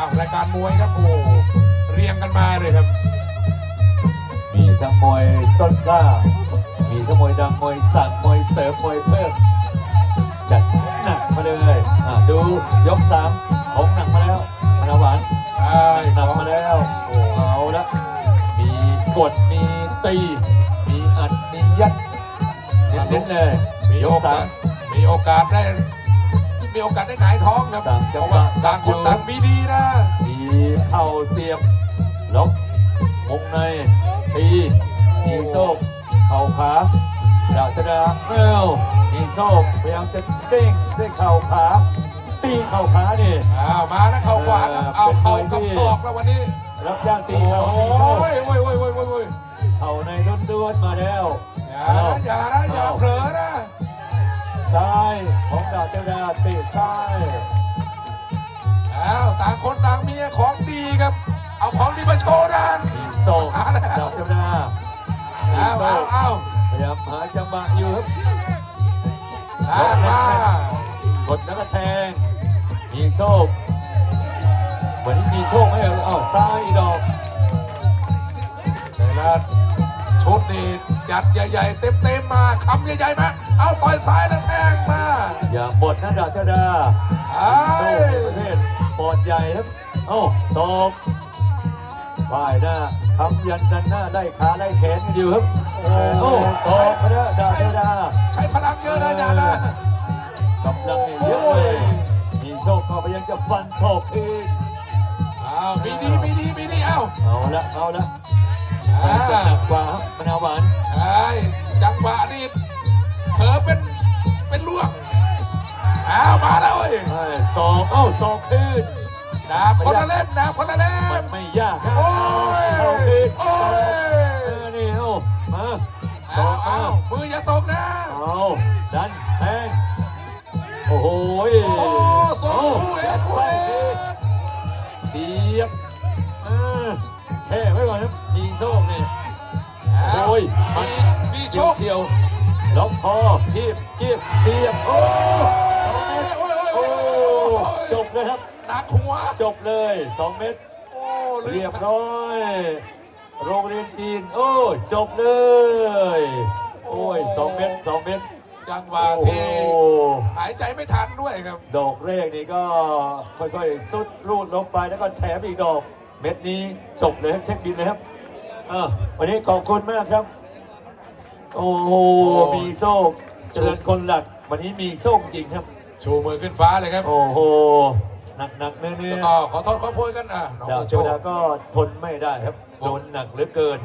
อ้าวรายการมวยครับโอ้โหเรียงกันมาเลยครับ มีทั้งมวยต้นกล้า มีทั้งมวยดังมวยสั่งมวยเสริมมวยเพิ่มจัดหนักมาเลยอะดูยกสามของหนักมาแล้วมะนาวหวานใช่หนักมาแล้วโอ้เอาละมีกดมีตีมีอัดมียัดเน้นๆเลย มียโอกสากามสมีโอกาสได้ มีโอกาสได้หงายท้องครับต่างเพจังราะหวะว่าต่างคนต่างมีดีนะมีเข่าเสียบล็อกวงในตีมีโชคเข่าขาดาชดาเร็วมีโชคพยายามจะเด้งด้วยเข่าขาตีเข่าขานี่ อ้าวมานะเข่าขวานะเออเอาเข่าเป็นมวยกับที่ศอกแล้ววันนี้ รับย่างตีโอ้เข่ามีโชคยโอ้ยโอ้ยโอ้ยโอ้ยโอ้ยเข่าในด้วนๆมาแล้วอย่านะอย่า ของดาเจดาเตะซ้ายอ้าวต่างคนต่างมีของดีครับ เอาของดีมาโชว์นะมีโชคดาเจดามีอ้าวโชอ้าวคอ้าวพยายามหาจังหวะอยู่ครับอ้าวมากดแล้วก็แทง มีโชควันนี้มีโชคไหมเอ่ยอ้าวซ้ายอีกดอกแต่ละชุดนี่ จัดใหญ่ๆ เต็มๆมาคำใหญ่ๆมา เอาต่อยซ้ายแล้วแทงมา อย่าหมดนะดาเจดาไอ้โชคในประเทศปอดใหญ่ครับเอ้าตบว่ายหน้าทำยันดันหน้าได้ขาได้แขนกันอยู่ครับโอ้โอ้ตบมาแล้วดาเจดาใช้พลังเยอะนะอาจารย์นะกำลังเนี่ยเยอะเลยมีโชคก็พยายามจะฟันโชคอีกอ้าวมีดีมีดีมีดีเอ้าเอาละเอาละอ่ามัน จะหนักกว่าครับมะนาวหวานไอ้จังหวะนี่เธอเป็นเป็นล่วงอ้าวมาแล้วเว้ยเอ้ยสองเอ้าสองคืนดาบคนละเล่มดาบคนละเล่มันมไม่ยากครับโอ้ยสองคืนโอ้ยเออนี่เอ้ามาสอ้าอวงอ้าอ้าวมืออย่าตกนะเอาดันแทงโอ้โหโอ้สองคู่เอ็ดคู่เอ็ดเทียบเออแช่ไว้ก่อนครับมี โชคนี่โอ้ยมันมีโชเฉียวคเฉียวล็อกคอทีบทีบเทียบโอ้โอ้ยโอ้ยโอ้โอ้ยจบเลยครับหนักหัวจบเลยสองเม็ดโอ้ลืเรียมบร้อย โรงเรียนจีน โอ้จบเลย โอ้ยสองเม็ดสองเม็ดจังหวะโอ้ที่หายใจไม่ทันด้วยครับ ดอกแรกนี่ก็ค่อยๆสุดรูดลงไปแล้วก็แถมอีกดอก เม็ดนี้จบเลยครับเช็คบินเลยครับ อะวันนี้ขอบคุณมากครับ โอ้โหมีโชคเจริญคนหลัก วันนี้มีโชคจริงครับ ชูมือขึ้นฟ้าเลยครับ โอ้โหหนักหนักๆเนื้อเนื้แล้วอก็ขอโทษขอโพยกันอะน้องดาวโจเจวดาก็ทนไม่ได้ครับโดนหนักเหลือเกิน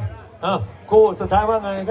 อะคู่สุดท้ายว่าไงครับ